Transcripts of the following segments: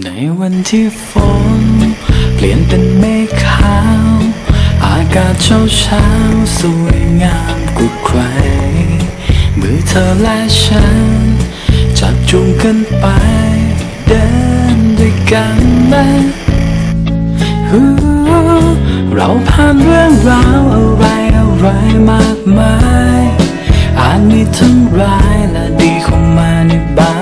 ในวันที่ฝนเปลี่ยนเป็นเมฆขาว อากาศเช้าเช้าสวยงามกุดใคร มือเธอและฉัน จับจูงกันไป เดินด้วยกันนะฮู้เราผ่านเรื่องราวอะไรอะไรมากมายอาจมีทั้งร้ายและดีเข้ามาในบาง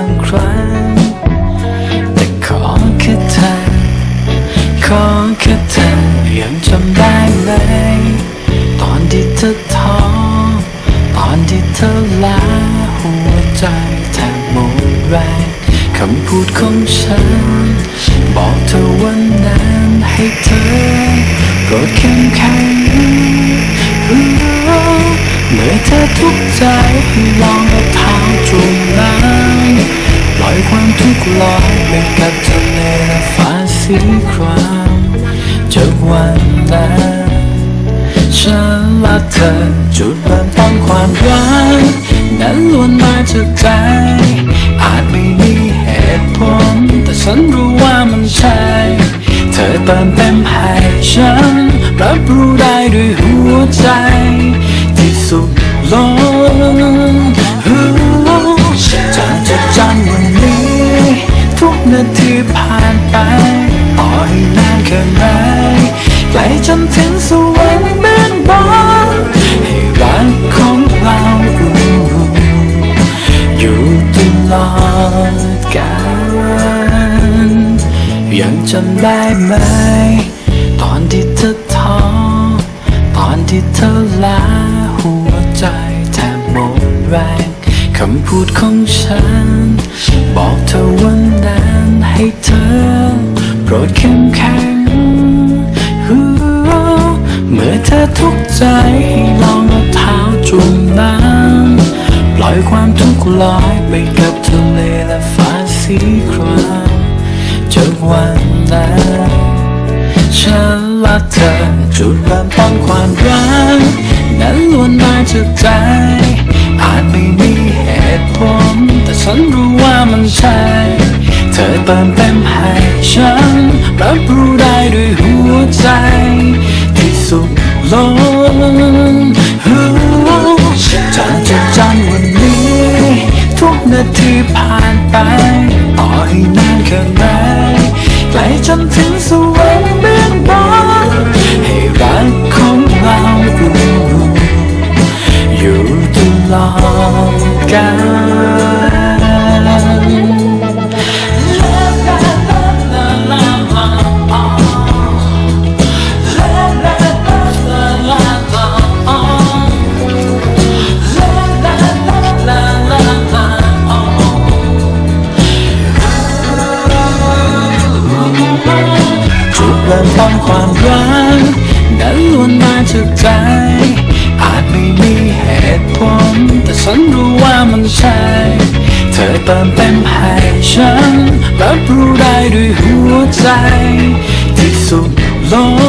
ที่เธอท้อตอนที่เธอลาหัวใจแทบหมดแรงคำพูดของฉัน บอกเธอวันนั้นให้เธอโปรดเข้มแข็งเมื่อเธอทุกใจให้ลองเอาเท้าจุ่มน้ำปล่อยความทุกข์ลอยไปกับทะเลฟ้าสีครามจากวันนั้น ฉันและเธอจุดเริ่มต้นความรักนั้นล้วนมาจากใจ อาจไม่มีเหตุผล แต่ฉันรู้ว่ามันใช่ เธอเติมเต็มให้ฉัน รับรู้ได้ด้วยหัวใจ ที่สุขลงจะจดจำวันนี้ ทุกนาทีผ่านไป ต่อให้นานแค่ไหนไกลจนถึงสวรรค์ ยังจำได้ไหม ตอนที่เธอท้อตอนที่เธอลาหัวใจแทบหมดแรงคำพูดของฉัน บอกเธอวันนั้นให้เธอ โปรดเข้มแข็งเมื่อเธอทุกข์ใจให้ลองเอาเท้าจุ่มน้ำปล่อยความทุกข์ลอยไปกับทะเลและฟ้าสีคราม วันนั้นฉันและเธอจุดเริ่มต้นความรักนั้นล้วนมาจากใจ อาจไม่มีเหตุผล แต่ฉันรู้ว่ามันใช่ เธอเติมเต็มให้ฉัน รับรู้ได้ด้วยหัวใจ ที่สุขลง ด แต่ฉันรู้ว่ามันใช่ เธอเติมเต็มให้ฉันรับรู้ได้ด้วยหัวใจ ที่สุดลง